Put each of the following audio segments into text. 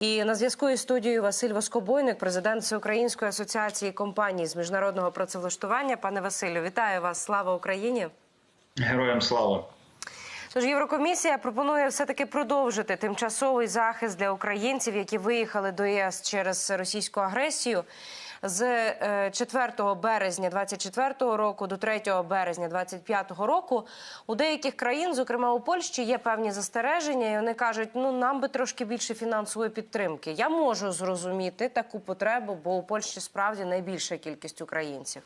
І на зв'язку із студією Василь Воскобойник, президент Всеукраїнської асоціації компаній з міжнародного працевлаштування. Пане Василю, вітаю вас! Слава Україні! Героям слава! Тож Єврокомісія пропонує все таки продовжити тимчасовий захист для українців, які виїхали до ЄС через російську агресію. З е, 4 березня 24 року до 3 березня 25 року у деяких країн, зокрема у Польщі, є певні застереження, і вони кажуть, ну нам би трошки більше фінансової підтримки. Я можу зрозуміти таку потребу, бо у Польщі справді найбільша кількість українців.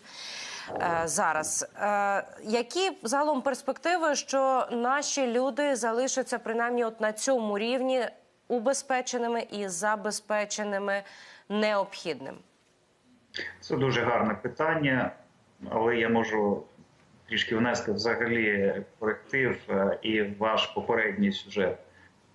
Е, зараз. Е, які загалом перспективи, що наші люди залишаться принаймні от на цьому рівні убезпеченими і забезпеченими необхідним? Це дуже гарне питання, але я можу трішки внести взагалі коректив е, і ваш попередній сюжет.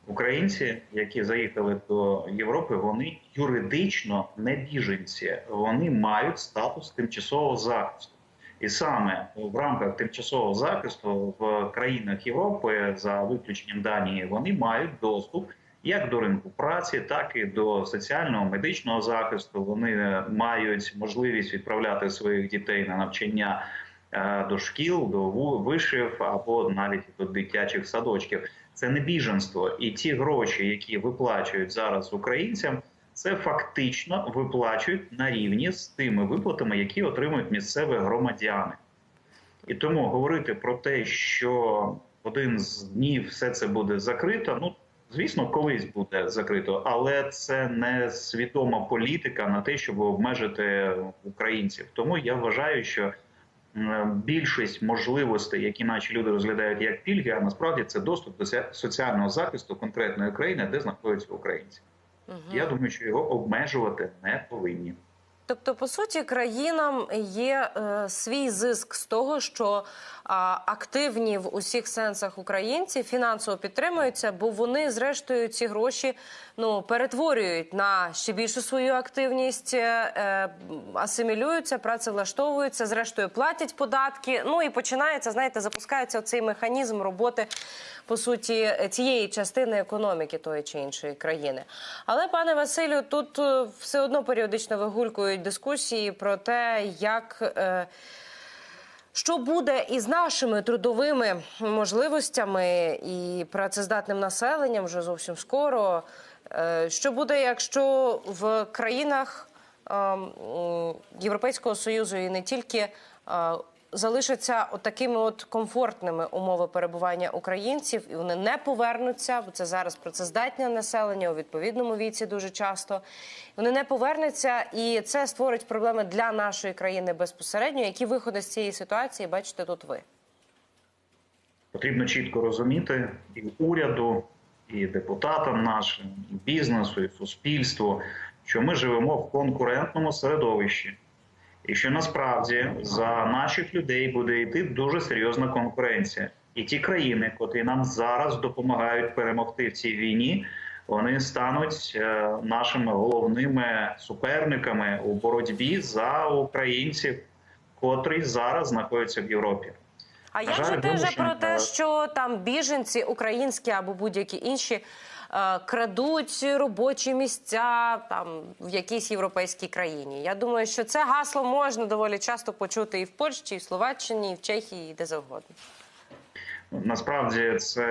Українці, які заїхали до Європи, вони юридично не біженці, вони мають статус тимчасового захисту. І саме в рамках тимчасового захисту в країнах Європи, за виключенням Данії, вони мають доступ як до ринку праці, так і до соціального медичного захисту. Вони мають можливість відправляти своїх дітей на навчання е, до шкіл, до вишив або навіть до дитячих садочків. Це не біженство, і ті гроші, які виплачують зараз українцям, це фактично виплачують на рівні з тими виплатами, які отримують місцеві громадяни. І тому говорити про те, що один з днів все це буде закрито. Ну звісно, колись буде закрито, але це не свідома політика на те, щоб обмежити українців. Тому я вважаю, що більшість можливостей, які наші люди розглядають як пільги, а насправді це доступ до соціального захисту конкретної країни, де знаходяться українці. Угу. Я думаю, що його обмежувати не повинні. Тобто, по суті, країнам є е, свій зиск з того, що а, активні в усіх сенсах українці фінансово підтримуються, бо вони, зрештою, ці гроші ну перетворюють на ще більшу свою активність, е, асимілюються, працевлаштовуються, зрештою платять податки. Ну і починається, знаєте, запускається цей механізм роботи. По суті, цієї частини економіки тої чи іншої країни, але пане Василю, тут е, все одно періодично вигулькують дискусії про те, як е, що буде із нашими трудовими можливостями і працездатним населенням вже зовсім скоро. Е, що буде, якщо в країнах Європейського союзу і не тільки залишаться такими от комфортними умови перебування українців, і вони не повернуться, бо це зараз працездатне населення у відповідному віці дуже часто. Вони не повернуться, і це створить проблеми для нашої країни безпосередньо. Які виходи з цієї ситуації бачите тут ви? Потрібно чітко розуміти і уряду, і депутатам нашим, і бізнесу, і суспільству, що ми живемо в конкурентному середовищі. І що насправді за наших людей буде йти дуже серйозна конкуренція, і ті країни, котрі нам зараз допомагають перемогти в цій війні, вони стануть е, нашими головними суперниками у боротьбі за українців, котрі зараз знаходяться в Європі. А як же теж про те, що там біженці українські або будь-які інші крадуть робочі місця там в якійсь європейській країні. Я думаю, що це гасло можна доволі часто почути і в Польщі, і в Словаччині, і в Чехії, і де завгодно. Насправді це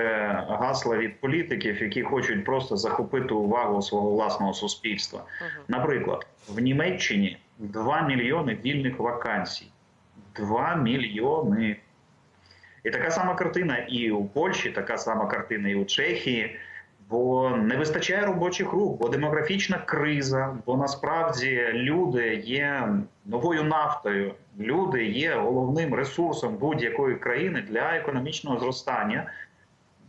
гасла від політиків, які хочуть просто захопити увагу свого власного суспільства. Наприклад, в Німеччині 2 мільйони вільних вакансій. 2 мільйони. І така сама картина і у Польщі, така сама картина і у Чехії бо не вистачає робочих рук, бо демографічна криза. Бо насправді люди є новою нафтою, люди є головним ресурсом будь-якої країни для економічного зростання.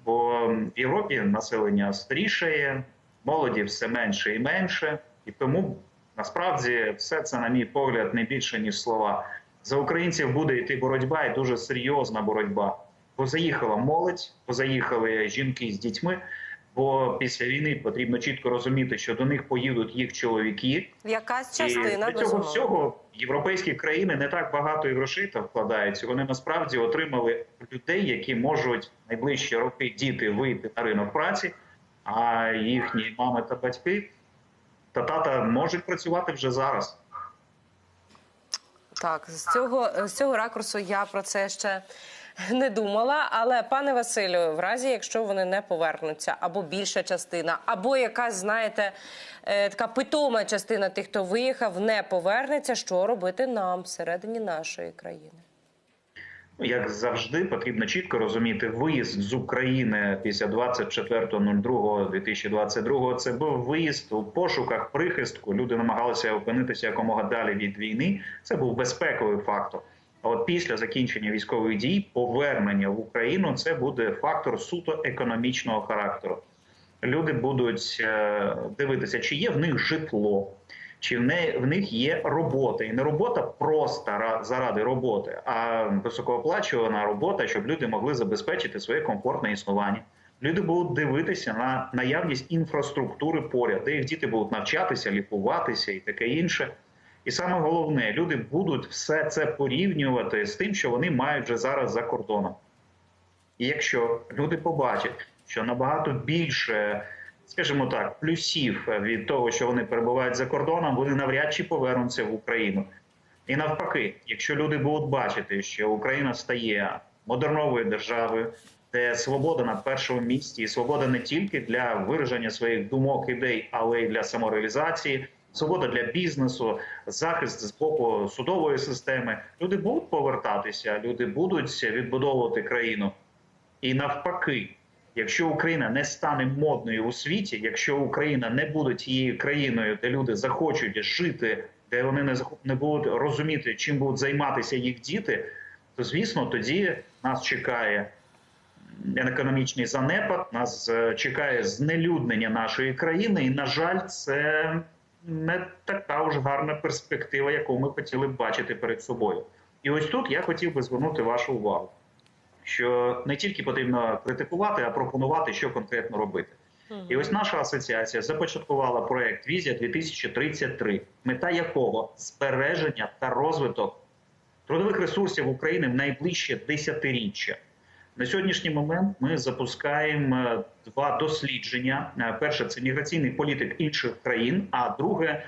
Бо в Європі населення старішає, молоді все менше і менше, і тому насправді все це, на мій погляд, не більше ніж слова. За українців буде йти боротьба і дуже серйозна боротьба. Позаїхала молодь, позаїхали жінки з дітьми. Бо після війни потрібно чітко розуміти, що до них поїдуть їх чоловіки. Якась частина І для цього всього європейські країни не так багато і грошей там вкладаються. Вони насправді отримали людей, які можуть найближчі роки діти вийти на ринок праці, а їхні мами та батьки та тата можуть працювати вже зараз. Так, з цього з цього ракурсу я про це ще не думала. Але пане Василю, в разі якщо вони не повернуться, або більша частина, або якась, знаєте, е, така питома частина тих, хто виїхав, не повернеться, що робити нам всередині нашої країни? Як завжди, потрібно чітко розуміти, виїзд з України після 24.02.2022 це був виїзд у пошуках прихистку. Люди намагалися опинитися якомога далі від війни. Це був безпековий фактор. От після закінчення військових дій повернення в Україну це буде фактор суто економічного характеру. Люди будуть е, дивитися, чи є в них житло, чи в, них є робота. І не робота просто ра- заради роботи, а високооплачувана робота, щоб люди могли забезпечити своє комфортне існування. Люди будуть дивитися на наявність інфраструктури поряд, де їх діти будуть навчатися, лікуватися і таке інше. І саме головне, люди будуть все це порівнювати з тим, що вони мають вже зараз за кордоном. І якщо люди побачать, що набагато більше, скажімо так, плюсів від того, що вони перебувають за кордоном, вони навряд чи повернуться в Україну. І навпаки, якщо люди будуть бачити, що Україна стає модерновою державою, де свобода на першому місці, і свобода не тільки для вираження своїх думок, ідей, але й для самореалізації, свобода для бізнесу, захист з боку судової системи, люди будуть повертатися, люди будуть відбудовувати країну. І навпаки, якщо Україна не стане модною у світі, якщо Україна не буде тією країною, де люди захочуть жити, де вони не не будуть розуміти, чим будуть займатися їх діти, то звісно, тоді нас чекає економічний занепад, нас е, чекає знелюднення нашої країни, і на жаль, це не така уж гарна перспектива, яку ми хотіли б бачити перед собою. І ось тут я хотів би звернути вашу увагу що не тільки потрібно критикувати, а пропонувати, що конкретно робити. І ось наша асоціація започаткувала проект Візія 2033, мета якого збереження та розвиток трудових ресурсів України в найближче десятиріччя. На сьогоднішній момент ми запускаємо е, два дослідження: Е, перше це міграційний політик інших країн, а друге,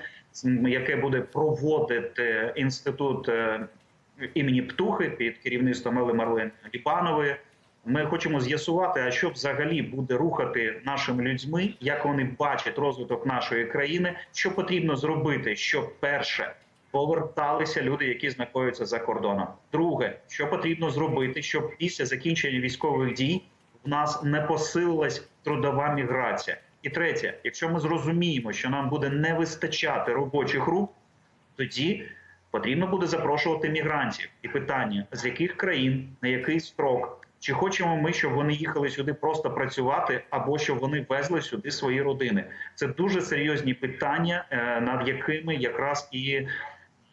яке буде проводити інститут е, імені Птухи під керівництвом Ели Марлен Ліпанової. Ми хочемо з'ясувати, а що взагалі буде рухати нашими людьми, як вони бачать розвиток нашої країни, що потрібно зробити, щоб перше поверталися люди, які знаходяться за кордоном. Друге, що потрібно зробити, щоб після закінчення військових дій в нас не посилилась трудова міграція. І третє, якщо ми зрозуміємо, що нам буде не вистачати робочих рук, тоді потрібно буде запрошувати мігрантів. І питання: з яких країн, на який строк, чи хочемо ми, щоб вони їхали сюди просто працювати, або щоб вони везли сюди свої родини? Це дуже серйозні питання, е, над якими якраз і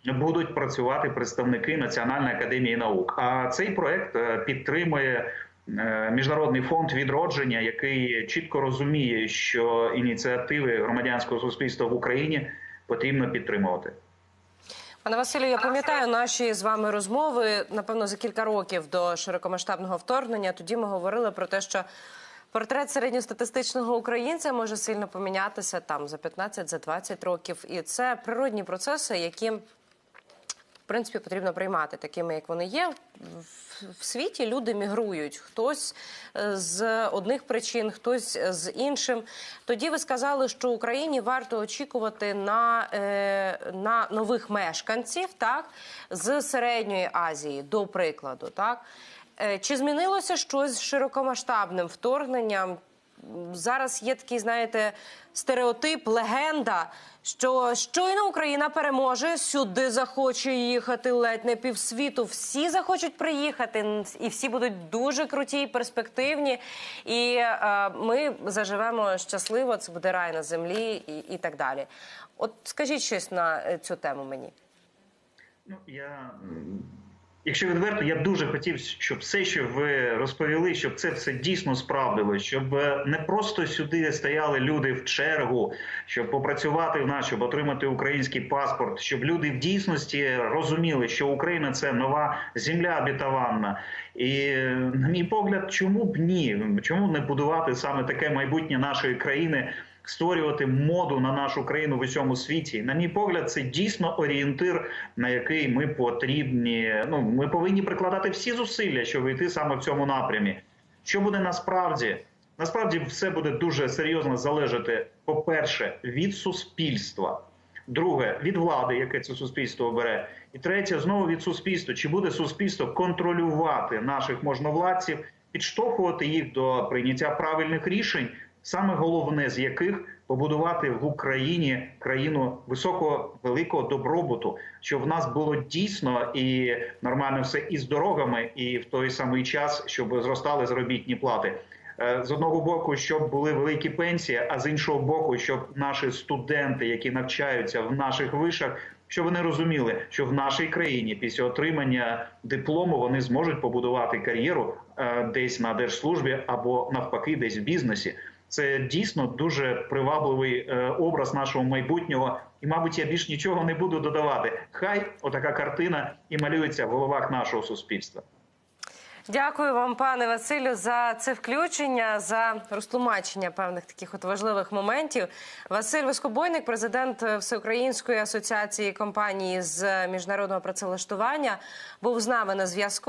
будуть працювати представники Національної академії наук. А цей проект е, підтримує. е, Міжнародний фонд відродження, який чітко розуміє, що ініціативи громадянського суспільства в Україні потрібно підтримувати. Пане Василю, я пам'ятаю наші з вами розмови, напевно, за кілька років до широкомасштабного вторгнення. Тоді ми говорили про те, що портрет середньостатистичного українця може сильно помінятися там за 15 за 20 років. І це природні процеси, які принципі потрібно приймати такими, як вони є. В- світі люди мігрують. Хтось е, з одних причин, хтось з іншим. Тоді ви сказали, що Україні варто очікувати на, е, на нових мешканців, так з середньої Азії, до прикладу, так. Е, Чи змінилося щось з широкомасштабним вторгненням? Зараз є такий, знаєте, стереотип, легенда, що щойно Україна переможе, сюди захоче їхати ледь не півсвіту. Всі захочуть приїхати, і всі будуть дуже круті і перспективні. І е, ми заживемо щасливо, це буде рай на землі і, і так далі. От скажіть щось на е, цю тему мені. Ну я якщо відверто, я дуже хотів, щоб все, що ви розповіли, щоб це все дійсно справдилось, щоб е, не просто сюди стояли люди в чергу, щоб попрацювати в нас, щоб отримати український паспорт, щоб люди в дійсності розуміли, що Україна це нова земля обітованна. І на мій погляд, чому б ні? Чому не будувати саме таке майбутнє нашої країни? Створювати моду на нашу країну в усьому світі. На мій погляд, це дійсно орієнтир, на який ми потрібні. Ну ми повинні прикладати всі зусилля, щоб йти саме в цьому напрямі. Що буде насправді? Насправді все буде дуже серйозно залежати, по-перше, від суспільства. Друге від влади, яке це суспільство бере, і третє знову від суспільства. Чи буде суспільство контролювати наших можновладців, підштовхувати їх до прийняття правильних рішень, саме головне з яких побудувати в Україні країну високого великого добробуту, щоб в нас було дійсно і нормально все і з дорогами, і в той самий час, щоб зростали заробітні плати. Е, з одного боку, щоб були великі пенсії, а з іншого боку, щоб наші студенти, які навчаються в наших вишах, щоб вони розуміли, що в нашій країні після отримання диплому вони зможуть побудувати кар'єру е, десь на держслужбі або навпаки, десь в бізнесі. Це дійсно дуже привабливий е, образ нашого майбутнього, і, мабуть, я більш нічого не буду додавати. Хай отака картина і малюється в головах нашого суспільства. Дякую вам, пане Василю, за це включення, за розтлумачення певних таких от важливих моментів. Василь Воскобойник, президент Всеукраїнської асоціації компаній з міжнародного працевлаштування, був з нами на зв'язку.